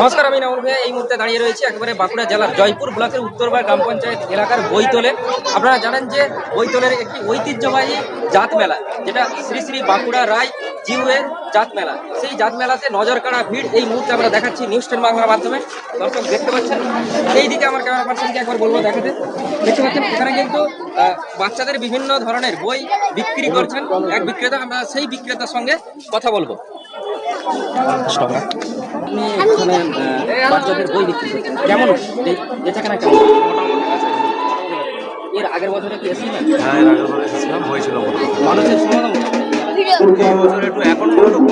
নমস্কার, আমি নামুল ভাইয়া। এই মুহূর্তে দাঁড়িয়ে রয়েছি একেবারে বাঁকুড়া জেলার জয়পুর ব্লকের উত্তরবার গ্রাম পঞ্চায়েত এলাকার বইতলে আপনারা জানেন যে বইতলের একটি ঐতিহ্যবাহী জাত মেলা যেটা শ্রী শ্রী বাঁকুড়া রায় জিউয়ের জাত মেলা সেই জাত মেলাতে নজর কাড়া ভিড় এই মুহূর্তে আমরা দেখাচ্ছি নিউজ টেন বাংলার মাধ্যমে। দর্শক দেখতে পাচ্ছেন? এই দিকে আমার ক্যামেরা পার্সনকে একবার বলব দেখাতে। দেখতে পাচ্ছেন, এখানে কিন্তু বাচ্চাদের বিভিন্ন ধরনের বই বিক্রি করছেন। এক বিক্রেতা, আমরা সেই বিক্রেতার সঙ্গে কথা বলব। আপনি এখানে বাচ্চাদের বই বিক্রি করছেন কেমন? বে- বেচা কেমন? এর আগের বছরে কি এসেছিলেন হ্যাঁ এর আগের বার এসেছিলাম হয়েছিল মোটামুটি মানুষের সমাগম? বছর একটু এখন একটু কম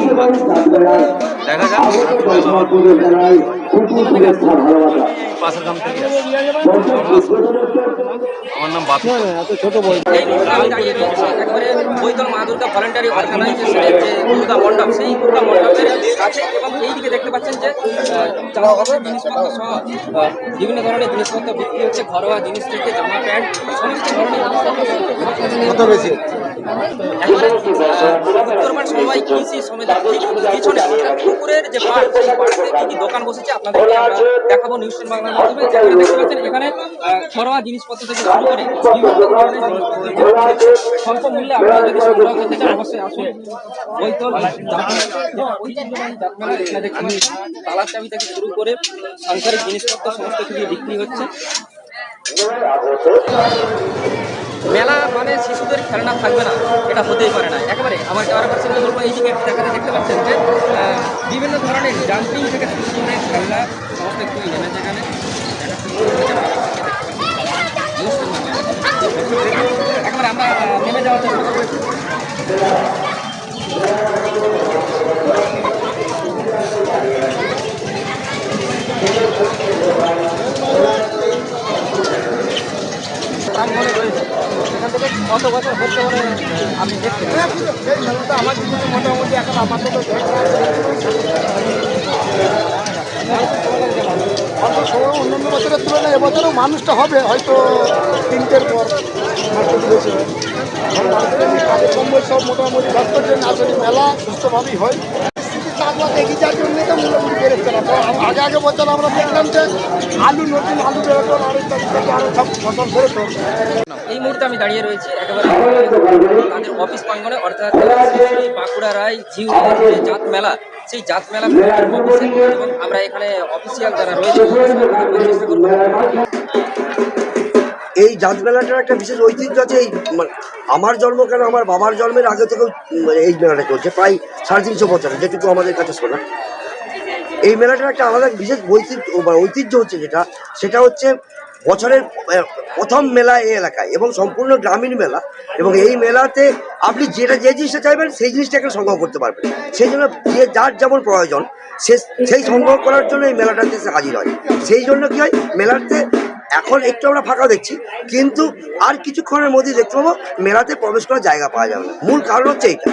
দেখা যাক। পাশের গ্রাম থেকে। আমার নাম বাপি। একবারে বৈতল মা দুর্গা ভলেন্টারি অর্গানাইজেশনের যে দুর্গা মণ্ডপ সেই দুর্গা মণ্ডপের Yeah. যে আহ, জামা কাপড় জিনিসপত্র সহ বিভিন্ন ধরনের জিনিসপত্র বিক্রি হচ্ছে ঘরোয়া জিনিস থেকে জামা প্যান্ট সমস্ত ধরনের জিনিসপত্র বেশি উত্তরবার সময় কৃষি সমিতির পিছনে পুকুরের যে পাড় সেই পাড়তে কি কি দোকান বসেছে আপনাদেরকে আমরা দেখাবো নিউজ টেন বাংলার মাধ্যমে যেখানে দেখতে পাচ্ছেন এখানে ঘরোয়া জিনিসপত্র থেকে শুরু করে বিভিন্ন ধরনের স্বল্প মূল্যে আপনারা যদি সংগ্রহ করতে চান অবশ্যই আসুন তালার চাবি থেকে শুরু করে সাংসারিক জিনিসপত্র সমস্ত কিছু বিক্রি হচ্ছে। মেলা মানে শিশুদের খেলনা থাকবে না, এটা হতেই পারে না। একেবারে আমার ক্যামেরা পার্সেন্টে বলব এই দিকে দেখাতে দেখতে পাচ্ছেন যে বিভিন্ন ধরনের জাম্পিং থেকে শুরু করে খেলনা সমস্ত কিছু এনেছে এখানে। একেবারে আমরা নেমে যাওয়ার চেষ্টা করব একটু। প্রাঙ্গণে রয়েছে এখান থেকে কত বছর হচ্ছে বলে আমি দেখছেন আমার জীবনে মোটামুটি এখন আপাতত অল্প সময় অন্যান্য বছরের তুলনায় এবছরও মানুষটা হবে, হয়তো তিনটের পর বেশি হয় সব মোটামুটি ব্যস্তর জন্য আসলে মেলা সুস্থভাবেই হয়। আমরা যে আলু নতুন আলু সব ফসল এই মুহূর্তে আমি দাঁড়িয়ে রয়েছি একেবারে তাদের অফিস প্রাঙ্গনে অর্থাৎ বাঁকুড়া রায় যে জাত মেলা, সেই জাত মেলা আমরা এখানে অফিসিয়াল যারা রয়েছে এই জাত মেলাটার একটা বিশেষ ঐতিহ্য আছে, এই মানে আমার জন্ম কেন আমার বাবার জন্মের আগে থেকেও এই মেলাটা চলছে, প্রায় সাড়ে তিনশো বছর যেটুকু আমাদের কাছে শোনা। এই মেলাটার একটা আলাদা বিশেষ ঐতিহ্য বা ঐতিহ্য হচ্ছে যেটা, সেটা হচ্ছে বছরের প্রথম মেলা এই এলাকায় এবং সম্পূর্ণ গ্রামীণ মেলা এবং এই মেলাতে আপনি যেটা যে জিনিসটা চাইবেন, সেই জিনিসটা এখানে সংগ্রহ করতে পারবেন। সেই জন্য যে যার যেমন প্রয়োজন, সে, সেই সংগ্রহ করার জন্য এই মেলাটাতে এসে হাজির হয়। সেই জন্য কি হয়, মেলাতে এখন একটু আমরা ফাঁকা দেখছি, কিন্তু আর কিছুক্ষণের মধ্যে দেখতে পাবো মেলাতে প্রবেশ করার জায়গা পাওয়া যাবে মূল কারণ হচ্ছে এটা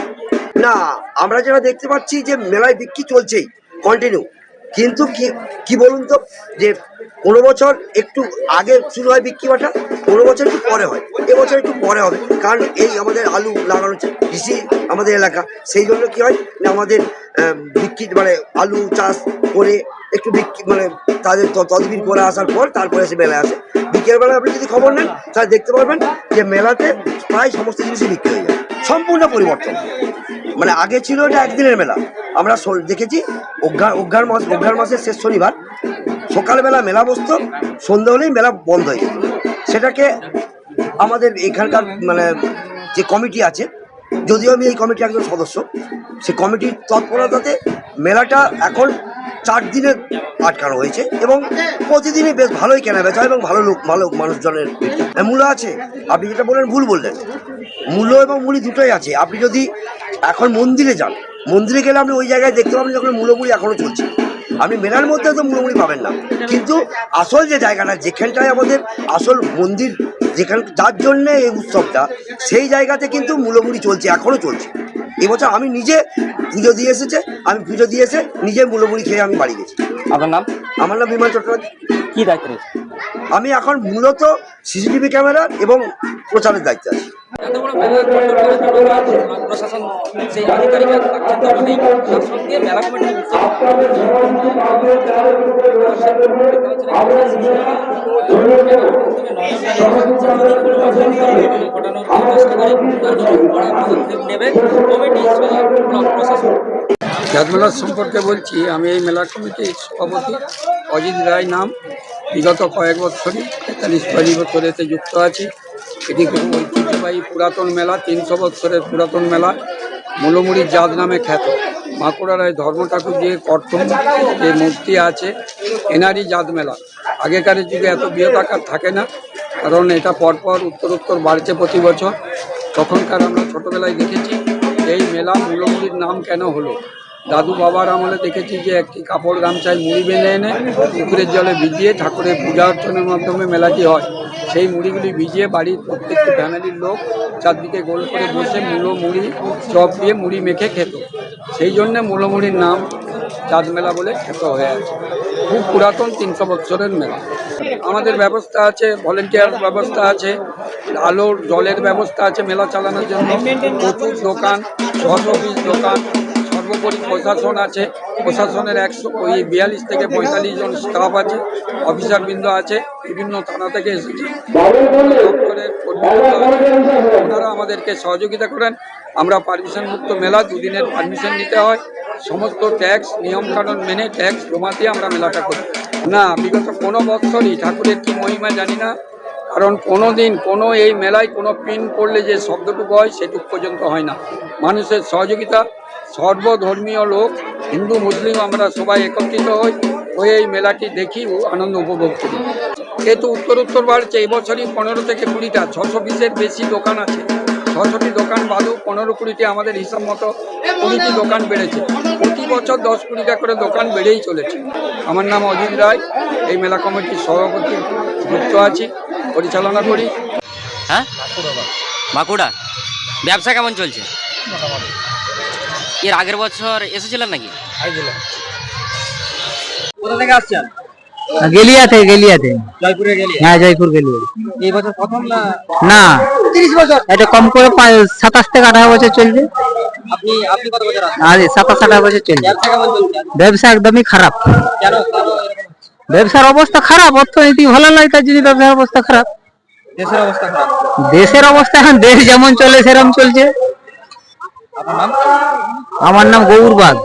না, আমরা যেটা দেখতে পাচ্ছি যে মেলায় বিক্রি চলছেই কন্টিনিউ কিন্তু কি কি বলুন তো, যে কোনো বছর একটু আগে শুরু হয় বিক্রি বাটা কোনো বছর একটু পরে হয় এবছর একটু পরে হবে, কারণ এই আমাদের আলু লাগানো কৃষি আমাদের এলাকা, সেই জন্য কি হয় না আমাদের বিক্রি মানে আলু চাষ করে একটু বিক্রি মানে তাদের তদবির করে আসার পর তারপরে এসে মেলায় আসে। বিকেলবেলা আপনি যদি খবর নেন, তাহলে দেখতে পারবেন যে মেলাতে প্রায় সমস্ত জিনিসই বিক্রি হয়ে যায়, সম্পূর্ণ পরিবর্তন। মানে আগে ছিল এটা একদিনের মেলা। আমরা দেখেছি অজ্ঞার মাস অজ্ঞার মাসের শেষ শনিবার। সকালবেলা মেলা বসত, সন্ধ্যা হলেই মেলা বন্ধ হয়ে যেত। সেটাকে আমাদের এখানকার মানে যে কমিটি আছে, যদিও আমি এই কমিটির একজন সদস্য, সে কমিটির তৎপরতাতে মেলাটা এখন চার দিনে আটকানো হয়েছে এবং প্রতিদিনই বেশ ভালোই কেনা বেচা এবং ভালো লোক, ভালো মানুষজনের মূল্য আছে? আপনি যেটা বললেন, ভুল বললেন। মূল্য এবং মুড়ি দুটোই আছে। আপনি যদি এখন মন্দিরে যান, মন্দিরে গেলে আপনি ওই জায়গায় দেখতে পাবেন যখন মূলমুড়ি এখনও চলছে। আপনি মেলার মধ্যে তো মূলমুড়ি পাবেন না। কিন্তু আসল যে জায়গাটা, যেখানটায় আমাদের আসল মন্দির, যেখান, যার জন্যে এই উৎসবটা, সেই জায়গাতে কিন্তু মূলমুড়ি চলছে এখনও চলছে। এবছর আমি নিজে পুজো দিয়ে এসেছে আমি পুজো দিয়ে এসে নিজে মূলমুড়ি খেয়ে আমি বাড়ি গেছি। আপনার নাম? আমার নাম বিমান চট্টোপাধ্যায়। কী দায়িত্ব রয়েছে? আমি এখন মূলত সিসিটিভি ক্যামেরা এবং প্রচারের দায়িত্বে আছি। প্রশাসন সেই আধিকারিকরা থাকছেন তার সঙ্গে মেলা কমিটির উদ্যোগ নেবে সম্পর্কে বলছি, আমি এই মেলা কমিটির সভাপতি। অজিত রায় নাম, বিগত কয়েক বছরই তেতাল্লিশ চল্লিশ বছর এতে যুক্ত আছি। এটি খুব ঐতিহ্যবাহী পুরাতন মেলা, তিনশো বছরের পুরাতন মেলা। মূলমুড়ির জাত নামে খ্যাত। বাঁকুড়ার এই ধর্ম ঠাকুর যে কর্তম যে মূর্তি আছে, এনারই জাত মেলা। আগেকার যুগে এত বৃহৎ আকার থাকে না, কারণ এটা পরপর উত্তর উত্তর বাড়ছে প্রতি বছর। তখনকার আমরা ছোটোবেলায় দেখেছি, এই মেলা মূলমুড়ির নাম কেন হলো? দাদু বাবার আমলে দেখেছি যে একটি কাপড় গামছায় মুড়ি বেঁধে এনে পুকুরের জলে ভিজিয়ে ঠাকুরের পূজা অর্চনের মাধ্যমে মেলাটি হয়। সেই মুড়িগুলি ভিজিয়ে বাড়ির প্রত্যেকটি ফ্যামিলির লোক চারদিকে গোল করে বসে মূলো মুড়ি, চপ দিয়ে মুড়ি মেখে খেত। সেই জন্যে মুড়ির নাম চাঁদ মেলা বলে খ্যাত হয়ে আছে। খুব পুরাতন তিনশো বছরের মেলা। আমাদের ব্যবস্থা আছে ভলেন্টিয়ার ব্যবস্থা আছে, আলোর জলের ব্যবস্থা আছে মেলা চালানোর জন্য। প্রচুর দোকান ছশো দোকান। সর্বোপরি প্রশাসন আছে। প্রশাসনের একশো ওই বিয়াল্লিশ থেকে পঁয়তাল্লিশ জন স্টাফ আছে অফিসার বৃন্দ আছে, বিভিন্ন থানা থেকে এসেছে। দপ্তরের ওনারা আমাদেরকে সহযোগিতা করেন। আমরা পারমিশন মুক্ত মেলা দুদিনের পারমিশন নিতে হয়। সমস্ত ট্যাক্স নিয়মকানুন মেনে ট্যাক্স জমা দিয়ে আমরা মেলাটা করি। না, বিগত কোনো বছরই ঠাকুরের কি মহিমা জানি না। কারণ কোনো দিন কোনো এই মেলায় কোনো পিন পড়লে যে শব্দটুকু হয়, সেটুকু পর্যন্ত হয় না। মানুষের সহযোগিতা সর্বধর্মীয় লোক, হিন্দু, মুসলিম আমরা সবাই একত্রিত হই, হয়ে এই মেলাটি দেখি ও আনন্দ উপভোগ করি। যেহেতু উত্তর উত্তর বাড়ছে এবছরই পনেরো থেকে কুড়িটা, ছশো পিসের বেশি দোকান আছে। ছশোটি দোকান বাদু পনেরো কুড়িটি আমাদের হিসাব মতো কুড়িটি দোকান বেড়েছে। প্রতি বছর দশ কুড়িটা করে দোকান বেড়েই চলেছে। আমার নাম অজিত রায়, এই মেলা কমিটির সভাপতি যুক্ত আছি, পরিচালনা করি। হ্যাঁ? বাঁকুড়া ব্যবসা কেমন চলছে? এর আগের বছর এসেছিলেন নাকি? কোথা থেকে আসছেন? গেলিয়াতে গেলিয়াতে জয়পুরে গেলে হ্যাঁ জয়পুর গেলিয়া। এই বছর প্রথম না? বছর? এটা কম করে পা- সাতাশ থেকে আঠারো বছর চলবে। আপনি আপনি কত বছর আছেন? আর সাতাশ আঠারো বছর চলবে। ব্যবসা কেমন চলছে? ব্যবসা একদমই খারাপ। কেন ব্যবসার অবস্থা খারাপ অর্থনীতি ভালো নয় তার জন্য ব্যবসার অবস্থা খারাপ। দেশের অবস্থা খারাপ। দেশের অবস্থা এখন দেশ যেমন চলে সেরকম চলছে। আমার নাম গৌর বাগ